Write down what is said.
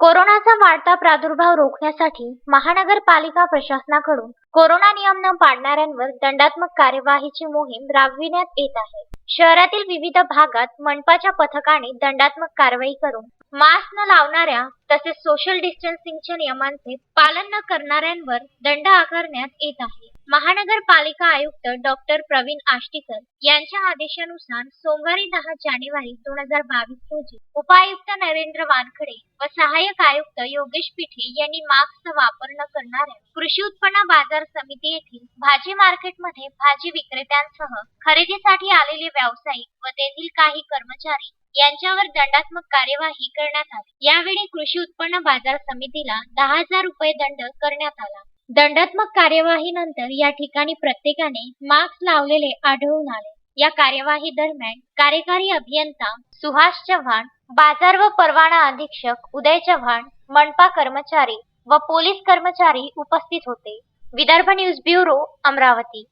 कोरोनाचा वाढता प्रादुर्भाव रोखण्यासाठी महानगरपालिका प्रशासनाकडून कोरोना नियम न पाळणाऱ्यांवर दंडात्मक कार्यवाहीची मोहीम राबविण्यात येत आहे. शहरातील विविध भागात मनपाच्या पथकाने दंडात्मक कारवाई करून मास्क न लावणाऱ्या तसेच सोशल डिस्टन्सिंगच्या नियमांचे पालन न करणाऱ्यांवर दंड आकारण्यात येत आहे. महानगरपालिका आयुक्त डॉक्टर प्रवीण आष्टीकर यांच्या आदेशानुसार सोमवारी दहा जानेवारी दोन हजार बावीस रोजी उपायुक्त नरेंद्र वानखडे व सहाय्यक आयुक्त योगेश पिठे यांनी मास्कचा वापर न करणाऱ्या कृषी उत्पन्न बाजार समिती येथील भाजी मार्केटमध्ये भाजी विक्रेत्यांसह खरेदीसाठी आलेले व्यावसायिक व तेथील काही कर्मचारी यांच्यावर दंडात्मक कार्यवाही करण्यात आली. यावेळी कृषी कृषी उत्पन्न बाजार समितीला दहा हजार रुपये दंड करण्यात आला. दंडात्मक कार्यवाहीनंतर या ठिकाणी प्रत्येकाने मास्क लावलेले आढळून आले. या कार्यवाही दरम्यान कार्यकारी अभियंता सुहास चव्हाण बाजार व परवाना अधीक्षक उदय चव्हाण मनपा कर्मचारी व पोलीस कर्मचारी उपस्थित होते. Vidarbha news bureau Amravati.